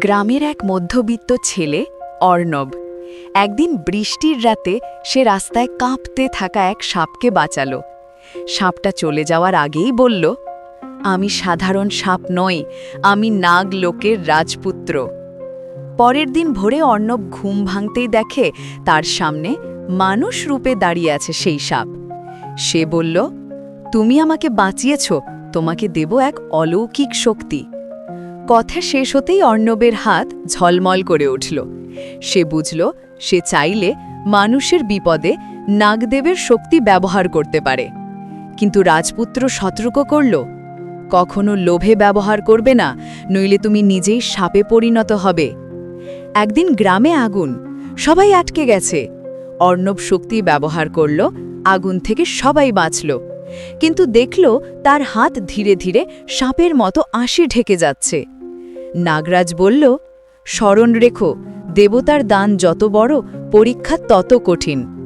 গ্রামের এক মধ্যবিত্ত ছেলে, অর্ণব। একদিন বৃষ্টির রাতে সে রাস্তায় কাঁপতে থাকা এক সাপকে বাঁচালো। সাপটা চলে যাওয়ার আগেই বলল, আমি সাধারণ সাপ নই, আমি নাগ লোকের রাজপুত্র। পরের দিন ভোরে অর্ণব ঘুম ভাঙতেই দেখে তার সামনে মানুষ রূপে দাঁড়িয়ে আছে সেই সাপ। সে বলল, তুমি আমাকে বাঁচিয়েছ, তোমাকে দেব এক অলৌকিক শক্তি। কথা শেষ হতেই অর্ণবের হাত ঝলমল করে উঠল। সে বুঝল, সে চাইলে মানুষের বিপদে নাগদেবের শক্তি ব্যবহার করতে পারে। কিন্তু রাজপুত্র সতর্ক করল, কখনো লোভে ব্যবহার করবে না, নইলে তুমি নিজেই সাপে পরিণত হবে। একদিন গ্রামে আগুন, সবাই আটকে গেছে। অর্ণব শক্তি ব্যবহার করল, আগুন থেকে সবাই বাঁচল। কিন্তু দেখল, তার হাত ধীরে ধীরে সাপের মতো আশি ঢেকে যাচ্ছে। নাগরাজ বলল স্মরণ রেখো দেবতার দান যত বড় পরীক্ষা তত কঠিন।